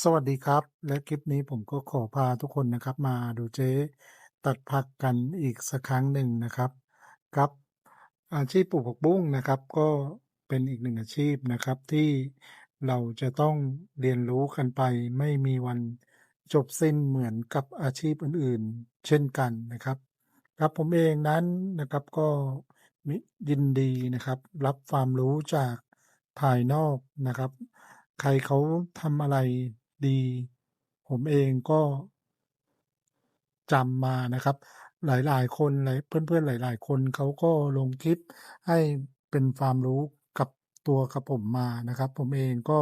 สวัสดีครับ และคลิปนี้ผมก็ขอพาทุกคนนะครับ มาดูเจ๊ตัดผักกันอีกสักครั้งหนึ่งนะครับครับ อาชีพปลูกผักบุ้งนะครับ ก็เป็นอีกหนึ่งอาชีพนะครับ ที่เราจะต้องเรียนรู้กันไป ไม่มีวันจบสิ้นเหมือนกับอาชีพอื่นๆ เช่นกันนะครับ ครับผมเองนั้นนะครับก็ยินดีนะครับ รับความรู้จากภายนอกนะครับ ใครเขาทำอะไร ดี ผมเองก็จำมานะครับ หลายๆ คนหลายเพื่อนๆ หลาย ๆ คนเขาก็ลงคลิปให้เป็นความรู้กับตัวกับผมมานะครับ ผมเองก็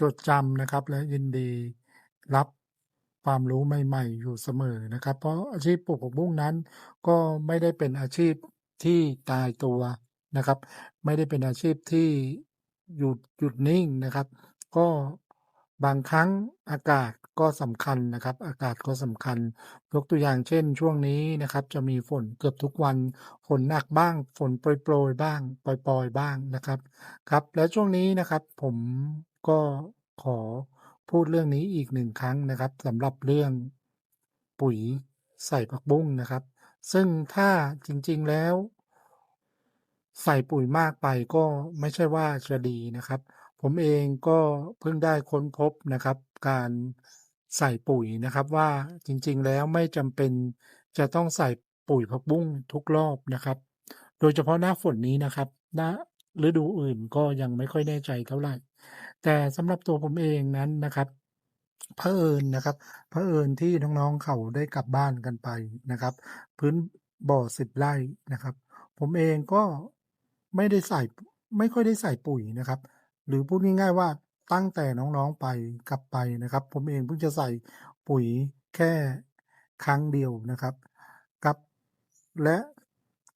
จดจำนะครับ และยินดีรับความรู้ใหม่ ๆ อยู่เสมอนะครับ เพราะอาชีพปลูกผักบุ้งนั้น ก็ไม่ได้เป็นอาชีพที่ตายตัวนะครับ ไม่ได้เป็นอาชีพที่หยุดหยุดนิ่งนะครับ ก็ บางครั้งอากาศก็สำคัญนะครับ อากาศก็สำคัญ ยกตัวอย่างเช่น ช่วงนี้นะครับ จะมีฝนเกือบทุกวัน ฝนหนักบ้าง ฝนโปรยๆบ้าง ปล่อยๆบ้างนะครับ ครับ แล้วช่วงนี้นะครับผมก็ขอพูดเรื่องนี้อีก1ครั้งนะครับสำหรับเรื่องปุ๋ยใส่ผักบุ้งนะครับ ซึ่งถ้าจริงๆแล้ว ใส่ปุ๋ยมากไปก็ไม่ใช่ว่าจะดีนะครับ ผมเองก็เพิ่งได้ค้นพบนะครับ การใส่ปุ๋ยนะครับว่าจริงๆแล้วไม่จำเป็นจะต้องใส่ปุ๋ยผักบุ้งทุกรอบนะครับ โดยเฉพาะหน้าฝนนี้นะครับหน้าฤดูอื่นก็ยังไม่ค่อยแน่ใจเท่าไหร่ แต่สำหรับตัวผมเองนั้นนะครับเผอิญนะครับเผอิญที่น้องๆเขาได้กลับบ้านกันไปนะครับ พื้นบ่อ10ไร่นะครับ ผมเองก็ไม่ได้ใส่ไม่ค่อยได้ใส่ปุ๋ยนะครับ หรือพูดง่ายๆว่าตั้งแต่น้องๆไปกลับไปนะครับ ผมเองเพิ่งจะใส่ปุ๋ยแค่ครั้งเดียวนะครับครับ และ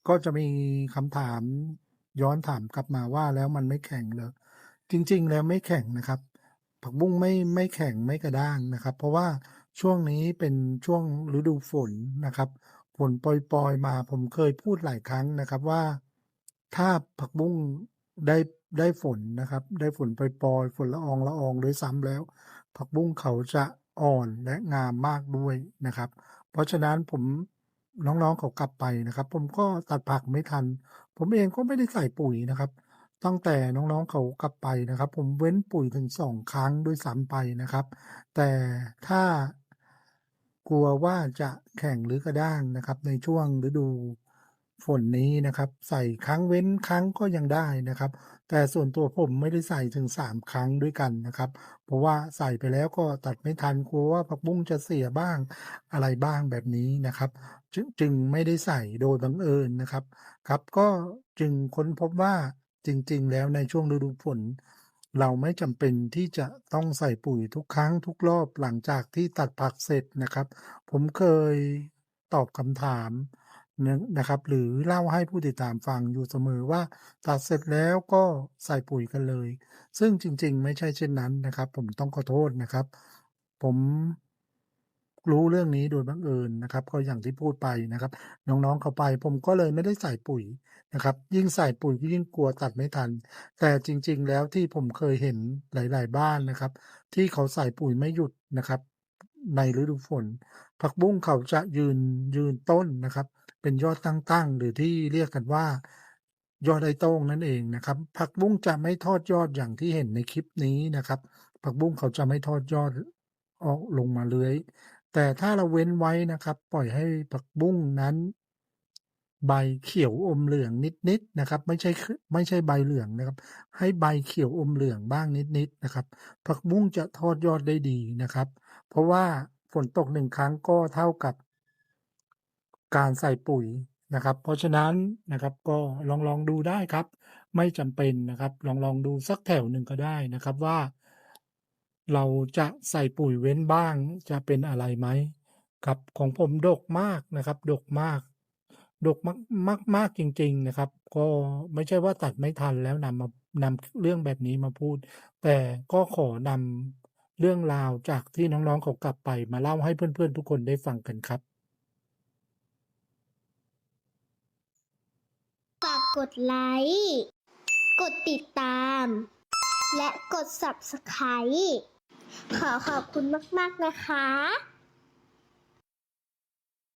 ก็จะมีคำถามย้อนถามกลับมาว่าแล้วมันไม่แข็งเหรอ?จริง ๆ แล้วไม่แข็งนะครับ ผักบุ้งไม่ไม่แข็งไม่กระด้างนะครับ เพราะว่าช่วงนี้เป็นช่วงฤดูฝนนะครับฝนโปรยๆมาผมเคยพูดหลายครั้งนะครับว่า ถ้าผักบุ้ง ได้ได้ฝนนะครับ ได้ฝนโปรยๆฝนละอองๆด้วยซ้ำแล้ว ผักบุ้งเขาจะอ่อนและงามมากด้วยนะครับ เพราะฉะนั้นผมน้องๆเขากลับไปนะครับ ผมก็ตัดผักไม่ทัน ผมเองก็ไม่ได้ใส่ปุ๋ยนะครับ ตั้งแต่น้องๆเขากลับไปนะครับ ผมเว้นปุ๋ยถึง2ครั้งด้วยซ้ำไปนะครับ แต่ถ้ากลัวว่าจะแข็งหรือกระด้างนะครับ ในช่วงฤดู ฝนนี้นะครับ ใส่ครั้งเว้นครั้งก็ยังได้นะครับ แต่ส่วนตัวผมไม่ได้ใส่ถึง 3 ครั้งด้วยกันนะครับ เพราะว่าใส่ไปแล้วก็ตัดไม่ทันกลัวว่าผักบุ้งจะเสียบ้างอะไรบ้างแบบนี้นะครับ จึจึงไม่ได้ใส่โดยบังเอิญนะครับ ครับก็จึงค้นพบว่าจริง ๆ แล้วในช่วงฤดูฝนเราไม่จำเป็นที่จะต้องใส่ปุ๋ยทุกครั้งทุกรอบหลังจากที่ตัดผักเสร็จนะครับ ผมเคยตอบคำถาม นะครับ หรือเล่าให้ผู้ติดตามฟังอยู่เสมอว่า ตัดเสร็จแล้วก็ใส่ปุ๋ยกันเลย ซึ่งจริง ๆ ไม่ใช่เช่นนั้นนะครับ ผมต้องขอโทษนะครับ ผมรู้เรื่องนี้โดยบังเอิญนะครับ ก็อย่างที่พูดไปนะครับ น้องๆเขาไป ผมก็เลยไม่ได้ใส่ปุ๋ยนะครับ ยิ่งใส่ปุ๋ยยิ่งกลัวตัดไม่ทัน แต่จริง ๆ แล้วที่ผมเคยเห็นหลาย ๆ บ้านนะครับ ที่เขาใส่ปุ๋ยไม่หยุดนะครับ ในฤดูฝน ผักบุ้งเขาจะยืนยืนต้นนะครับ เป็นยอดตั้งๆ หรือที่เรียกกันว่า ยอดไอ้โต้งนั่นเองนะครับ ผักบุ้งจะไม่ทอดยอดอย่างที่เห็นในคลิปนี้นะครับ ผักบุ้งเขาจะไม่ทอดยอดออกลงมาเลื้อย แต่ถ้าเราเว้นไว้นะครับ ปล่อยให้ผักบุ้งนั้น ใบเขียวอมเหลืองนิดๆนะครับ ไม่ใช่ไม่ใช่ใบเหลืองนะครับ ให้ใบเขียวอมเหลืองบ้างนิดๆนะครับ ผักบุ้งจะทอดยอดได้ดีนะครับ เพราะว่าฝนตก1ครั้งก็เท่ากับ การใส่ปุ๋ยนะครับ เพราะฉะนั้นนะครับก็ลองลองดูได้ครับ ไม่จำเป็นนะครับ ลองลองดูสักแถวหนึ่งก็ได้นะครับว่า เราจะใส่ปุ๋ยเว้นบ้างจะเป็นอะไรไหม?ครับของผมดกมากนะครับ ดกมาก ดกมากมากๆจริง ๆนะครับ ก็ไม่ใช่ว่าตัดไม่ทันแล้วนำมานำเรื่องแบบนี้มาพูด แต่ก็ขอนำเรื่องราวจากที่น้องๆเขากลับไปมาเล่าให้เพื่อนๆทุกคนได้ฟังกันครับ ฝาก กดไลค์ กดติดตาม และกด Subscribe ขอขอบคุณมาก ๆ นะคะ